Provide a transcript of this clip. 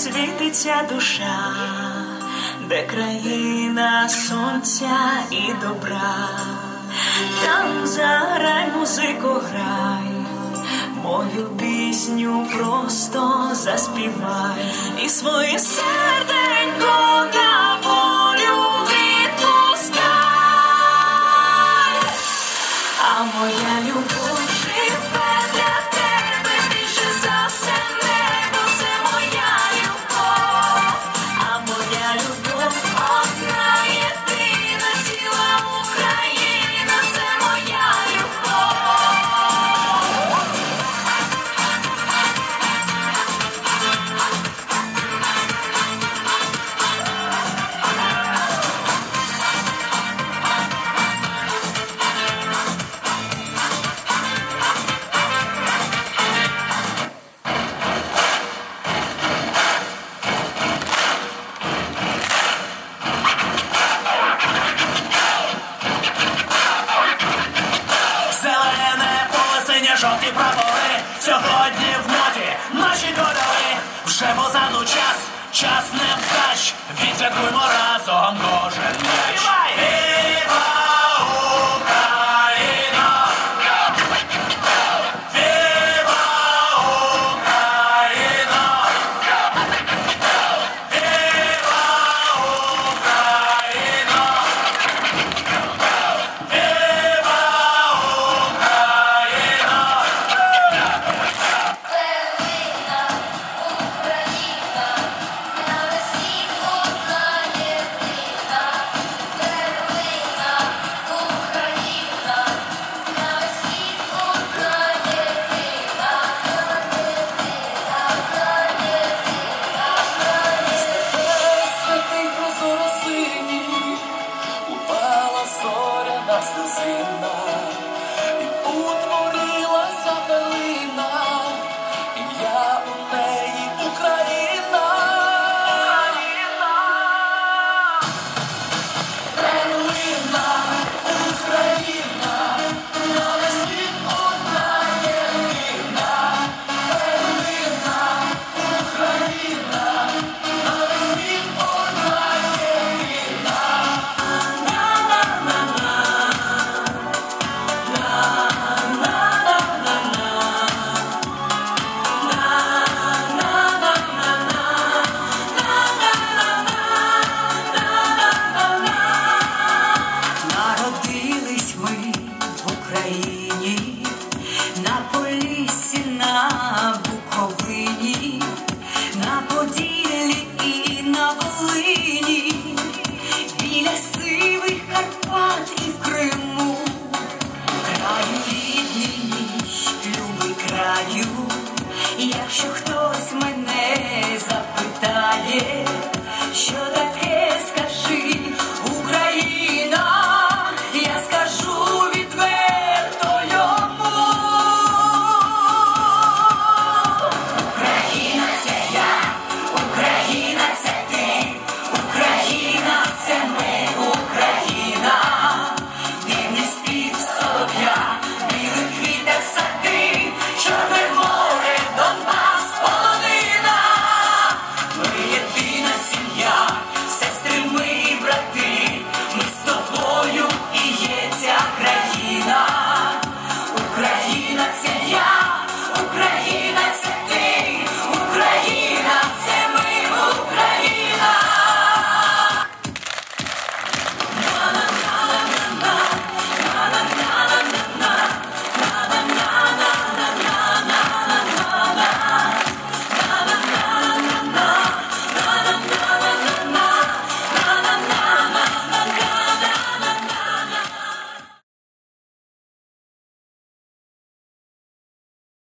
світиться душа, де країна сонця і добра, там заграй музику грай, мою пісню просто заспівай і своє серденько дай. сьогодні вночі наші додали вже позаду час, час не вдач, відсвяткуємо разом кожен меч. across the sea. що хтось мене запитає, що